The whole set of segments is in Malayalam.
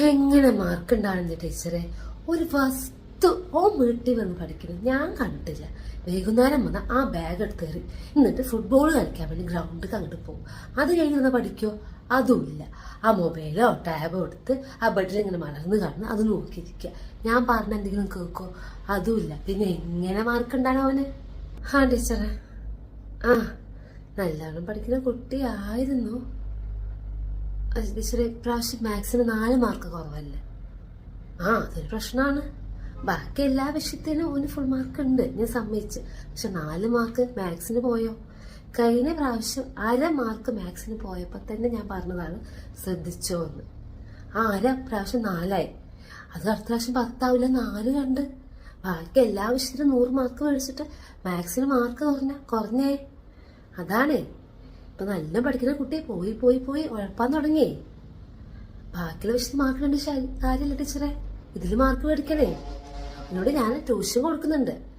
എങ്ങനെ മാർക്ക് ഉണ്ടാകുന്ന ടീച്ചറെ? ഒരു വസ്തു ഓ വീട്ടിൽ വന്ന് പഠിക്കുന്നത് ഞാൻ കണ്ടിട്ടില്ല. വൈകുന്നേരം വന്ന് ആ ബാഗ് എടുത്ത് കയറി. എന്നിട്ട് ഫുട്ബോൾ കളിക്കാൻ വേണ്ടി ഗ്രൗണ്ടിൽ അങ്ങോട്ട് പോകും. അത് കഴിഞ്ഞ് വന്നാൽ പഠിക്കോ അതുമില്ല. ആ മൊബൈലോ ടാബോ എടുത്ത് ആ ബെഡിൽ ഇങ്ങനെ മലർന്ന് കാണുന്നു അത് നോക്കിയിരിക്കുക. ഞാൻ പറഞ്ഞ എന്തെങ്കിലും കേൾക്കോ അതുമില്ല. പിന്നെ എങ്ങനെ മാർക്ക് ഉണ്ടാണോ അവന്? ആ ടീച്ചറെ. ആ നല്ലവണ്ണം പഠിക്കുന്ന കുട്ടിയായിരുന്നു ടീച്ചറെ മാത്സിന് നാല് മാർക്ക് കുറവല്ലേ? ആ അതൊരു പ്രശ്നമാണ് ബാക്കി എല്ലാ വിഷയത്തിനും ഫുൾ മാർക്ക് ഉണ്ട്. ഞാൻ സമ്മതിച്ച്. പക്ഷെ നാല് മാർക്ക് മാത്സിന് പോയോ? കഴിഞ്ഞ പ്രാവശ്യം അര മാർക്ക് മാത്സിന് പോയപ്പോൾ തന്നെ ഞാൻ പറഞ്ഞതാണ് ശ്രദ്ധിച്ചോ എന്ന്. ആ അര പ്രാവശ്യം നാലായി. അത് അടുത്ത പ്രാവശ്യം പത്താവില്ല നാല് കണ്ട്. ബാക്കി എല്ലാ വിഷയത്തിനും നൂറ് മാർക്ക് മേടിച്ചിട്ട് മാത്സിന് മാർക്ക് കുറഞ്ഞ കുറഞ്ഞേ. അതാണേ. ഇപ്പൊ നല്ല പഠിക്കുന്ന കുട്ടി പോയി പോയി പോയി ഉഴപ്പാൻ തുടങ്ങി. ബാക്കിയുള്ള വിഷയത്തിൽ മാർക്ക് കണ്ട് കാര്യമില്ല ടീച്ചറെ. ഇതിൽ മാർക്ക് മേടിക്കണേ. എന്നോട് ഞാൻ ട്യൂഷൻ കൊടുക്കുന്നുണ്ട്.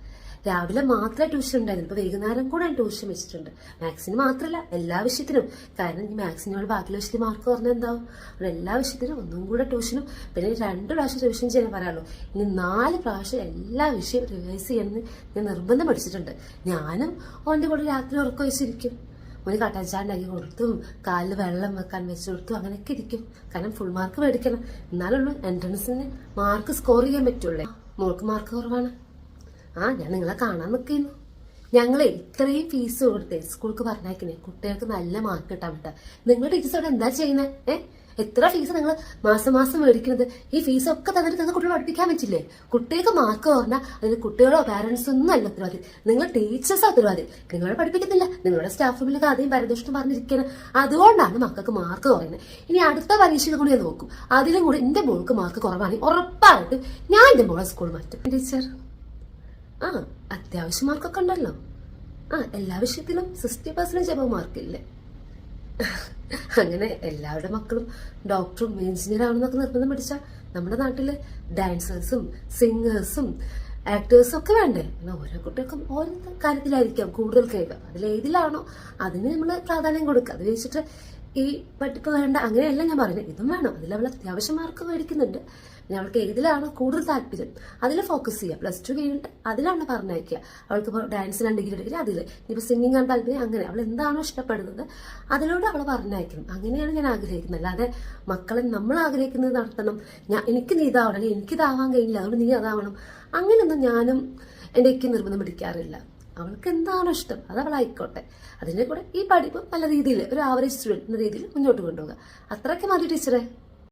രാവിലെ മാത്രമേ ട്യൂഷൻ ഉണ്ടായിരുന്നു ഇപ്പൊ വൈകുന്നേരം കൂടെ ട്യൂഷൻ വെച്ചിട്ടുണ്ട്. മാത്സിന് മാത്രമല്ല എല്ലാ വിഷയത്തിനും. കാരണം ഈ മാത്സിനോട് ബാക്കിയുള്ള വിഷയത്തിൽ മാർക്ക് പറഞ്ഞാൽ എന്താവും അതുകൊണ്ട് എല്ലാ വിഷയത്തിനും ഒന്നും കൂടെ ട്യൂഷനും പിന്നെ രണ്ട് പ്രാവശ്യം റിവിഷൻ ചെയ്യാൻ പറയാനുള്ളൂ. ഇനി നാല് പ്രാവശ്യം എല്ലാ വിഷയവും റിവൈസ് ചെയ്യണമെന്ന് ഞാൻ നിർബന്ധം പഠിച്ചിട്ടുണ്ട്. ഞാനും ഓന്റെ കൂടെ രാത്രി ഉറക്കം വെച്ചിരിക്കും. ഒരു കട്ടച്ചാണ്ടാക്കി കൊടുത്തും കാലിൽ വെള്ളം വെക്കാൻ വെച്ച് കൊടുത്തും അങ്ങനെയൊക്കെ ഇരിക്കും. കാരണം ഫുൾ മാർക്ക് മേടിക്കണം. എന്നാലുള്ളൂ എൻട്രൻസിന് മാർക്ക് സ്കോർ ചെയ്യാൻ പറ്റുള്ളേ. മോൾക്ക് മാർക്ക് കുറവാണ്. ആ ഞാൻ നിങ്ങളെ കാണാൻ നിൽക്കുന്നു ഞങ്ങളെ ഇത്രയും ഫീസ് കൊടുത്തേ സ്കൂൾക്ക് പറഞ്ഞേക്കണേ കുട്ടികൾക്ക് നല്ല മാർക്ക് കിട്ടാൻ പറ്റാ നിങ്ങളുടെ ടീച്ചേഴ്സോട് എന്താ ചെയ്യുന്നത് ഏ? എത്ര ഫീസ് നിങ്ങൾ മാസം മാസം മേടിക്കുന്നത്? ഈ ഫീസ് ഒക്കെ തന്നിട്ട് നിങ്ങൾ കുട്ടികളെ പഠിപ്പിക്കാൻ പറ്റില്ലേ? കുട്ടികൾക്ക് മാർക്ക് പറഞ്ഞാൽ അതിന് കുട്ടികളോ പാരന്റ്സ് ഒന്നും അല്ല ഉത്തരവാദി. നിങ്ങൾ ടീച്ചേഴ്സ് ഉത്തരവാദി. നിങ്ങളെ പഠിപ്പിക്കുന്നില്ല. നിങ്ങളുടെ സ്റ്റാഫ് മില്ല് ആദ്യം പരദൂഷണം പറഞ്ഞിരിക്കുന്നത് അതുകൊണ്ടാണ് മക്കൾക്ക് മാർക്ക് കുറയുന്നത് ഇനി അടുത്ത പരീക്ഷയിൽ കൂടി ഞാൻ നോക്കും. അതിലും കൂടി എന്റെ മോൾക്ക് മാർക്ക് കുറവാണെങ്കിൽ ഉറപ്പായിട്ട് ഞാൻ എന്റെ മോളെ സ്കൂൾ മാറ്റും. ടീച്ചർ. ആ അത്യാവശ്യം മാർക്കൊക്കെ ഉണ്ടല്ലോ. ആ എല്ലാ വിഷയത്തിലും സിക്സ്റ്റി പെർസെന്റേജ് അപ്പോൾ മാർക്കില്ലേ അങ്ങനെ എല്ലാവരുടെ മക്കളും ഡോക്ടറും എഞ്ചിനീയർ ആവണമെന്നൊക്കെ നിർബന്ധം പിടിച്ചാൽ നമ്മുടെ നാട്ടിൽ ഡാൻസേഴ്സും സിംഗേഴ്സും ആക്ടേഴ്സും ഒക്കെ വേണ്ടേ? എന്നാൽ ഓരോ കുട്ടികൾക്കും ഓരോ കാര്യത്തിലായിരിക്കാം കൂടുതൽ കേൾക്കുക. അതിലേതിലാണോ അതിന് നമ്മൾ പ്രാധാന്യം കൊടുക്കുക. അത് വെച്ചിട്ട് ഈ പഠിപ്പ് വേണ്ട അങ്ങനെയല്ല ഞാൻ പറയുന്നത് ഇതും വേണം. അതിൽ അവൾ അത്യാവശ്യം മാർക്ക് മേടിക്കുന്നുണ്ട്. പിന്നെ അവൾക്ക് ഏതിലാണോ കൂടുതൽ താല്പര്യം? അതിൽ ഫോക്കസ് ചെയ്യുക. പ്ലസ് ടു കഴിഞ്ഞിട്ട് അതിലാണ് പറഞ്ഞയക്കുക. അവൾക്ക് ഇപ്പോൾ ഡാൻസിനാണ് ഡിഗ്രി എടുക്കുക അതിൽ. ഇനിയിപ്പോൾ സിംഗിങ് ആണ് താല്പര്യം. അങ്ങനെ. അവൾ എന്താണോ ഇഷ്ടപ്പെടുന്നത് അതിലൂടെ അവൾ പറഞ്ഞയക്കണം. അങ്ങനെയാണ് ഞാൻ ആഗ്രഹിക്കുന്നത്. അല്ലാതെ മക്കളെ നമ്മൾ ആഗ്രഹിക്കുന്നത് നടത്തണം. ഞാൻ എനിക്ക് നീ ഇതാവണം. അല്ലെങ്കിൽ എനിക്കിതാവാൻ കഴിയില്ല. അതുകൊണ്ട് നീ അതാവണം. അങ്ങനെയൊന്നും ഞാനും എന്റെ എനിക്ക് നിർബന്ധം പിടിക്കാറില്ല. അവൾക്ക് എന്താണോ ഇഷ്ടം? അത് അവളായിക്കോട്ടെ അതിന്റെ കൂടെ ഈ പഠിപ്പ് നല്ല രീതിയിൽ ഒരു ആവറേജ് സ്റ്റുഡന്റ് എന്ന രീതിയിൽ മുന്നോട്ട് കൊണ്ടുപോകുക അത്രയ്ക്ക് മതി ടീച്ചറെ.